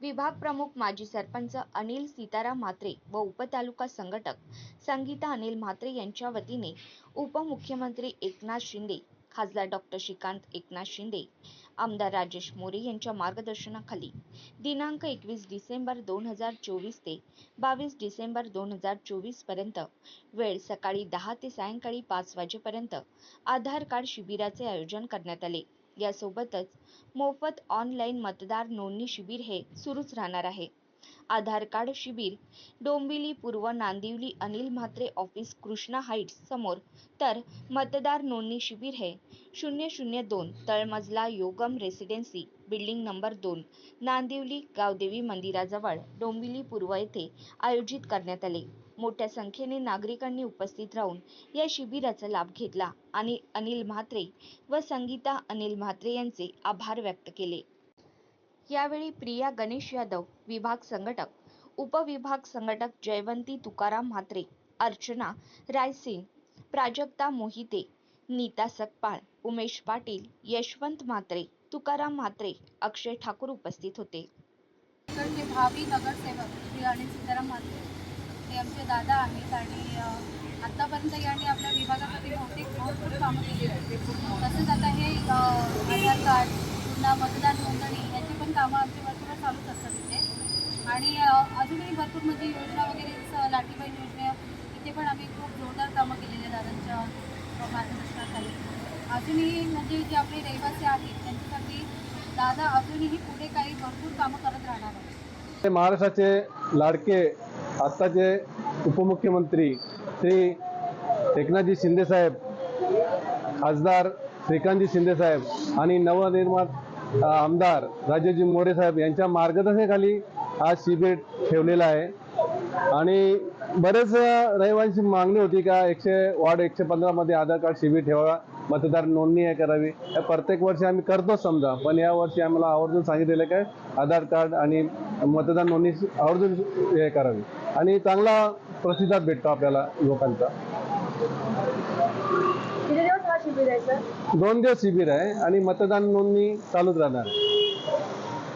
विभाग प्रमुख माजी सरपंच अनिल सीताराम म्हात्रे व उपतालुका संघटक संगीता अनिल म्हात्रे यांच्या वतीने उपमुख्यमंत्री एकनाथ शिंदे खासदार डॉक्टर श्रीकांत एकनाथ शिंदे आमदार राजेश मोरे यांच्या मार्गदर्शनाखाली दिनांक एकवीस डिसेंबर दोन हजार चोवीस ते बावीस डिसेंबर दोन हजार चोवीसपर्यंत वेळ सकाळी दहा ते सायंकाळी पाच वाजेपर्यंत आधार कार्ड शिबिराचे आयोजन करण्यात आले. यासोबतच मोफत ऑनलाईन मतदार नोंदणी शिबिर हे सुरूच राहणार आहे. आधार कार्ड शिबिर डोंबिवली पूर्व नांदिवली अनिल म्हात्रे ऑफिस कृष्णा हाईट्स समोर. तर मतदार नोंदणी शिबिर हे शून्य शून्य दोन तळमजला योगम रेसिडेन्सी बिल्डिंग नंबर दोन नांदिवली गावदेवी मंदिराजवळ डोंबिवली पूर्व येथे आयोजित करण्यात आले. मोठ्या संख्येने नागरिकांनी उपस्थित राहून या शिबिराचा लाभ घेतला आणि अनिल म्हात्रे व संगीता अनिल म्हात्रे यांचे आभार व्यक्त केले. यावेळी प्रिया गणेश यादव विभाग संघटक उपविभाग संघटक जयवंती तुकाराम म्हात्रे अर्चना रायसिंग प्राजक्ता मोहिते नीता सकपाळ उमेश पाटील यशवंत म्हात्रे तुकाराम म्हात्रे अक्षय ठाकूर उपस्थित होते. इकडचे भावी नगरसेवक श्री आणि सीताराम म्हात्रे हे आमचे दादा आहेत आणि अ, आत्तापर्यंत यांनी आपल्या विभागासाठी बहुतेक भरपूर कामं केली आहेत तसेच आता हे अ, आधार कार्ड पुन्हा मतदान नोंदणी याची पण कामं आमची भरपूर चालूच असतात इथे आणि अजूनही भरपूर म्हणजे योजना वगैरे जसं लाठीबाई योजना इथे पण आम्ही खूप जोरदार कामं केलेली दादांच्या मार्गदर्शनाखाली. अजूनही म्हणजे जे आपले रहिवासी आहेत त्यांच्यासाठी दादा अजूनही पुढे काही भरपूर कामं करत राहणार आहेत. महाराष्ट्राचे लाडके आत्ताचे उपमुख्यमंत्री श्री एकनाथजी शिंदेसाहेब खासदार श्रीकांतजी शिंदेसाहेब आणि नवनिर्माण आमदार राजेशजी मोरे साहेब यांच्या मार्गदर्शनाखाली हा शिबिर ठेवलेला आहे. आणि बरेच अ, रहिवासी मागणी होती का एकशे वॉर्ड एकशे पंधरामध्ये आधार कार्ड शिबिर ठेवा मतदार नोंदणी आहे करावी. हे प्रत्येक वर्षी आम्ही करतो समजा पण या वर्षी आम्हाला आवर्जून सांगितलेलं काय आधार कार्ड आणि मतदार नोंदणी आवर्जून हे करावी. आणि चांगला प्रतिसाद भेटतो आपल्याला लोकांचा. हा दोन दिवस शिबिर आहे आणि मतदान नोंदणी चालूच राहणार आहे.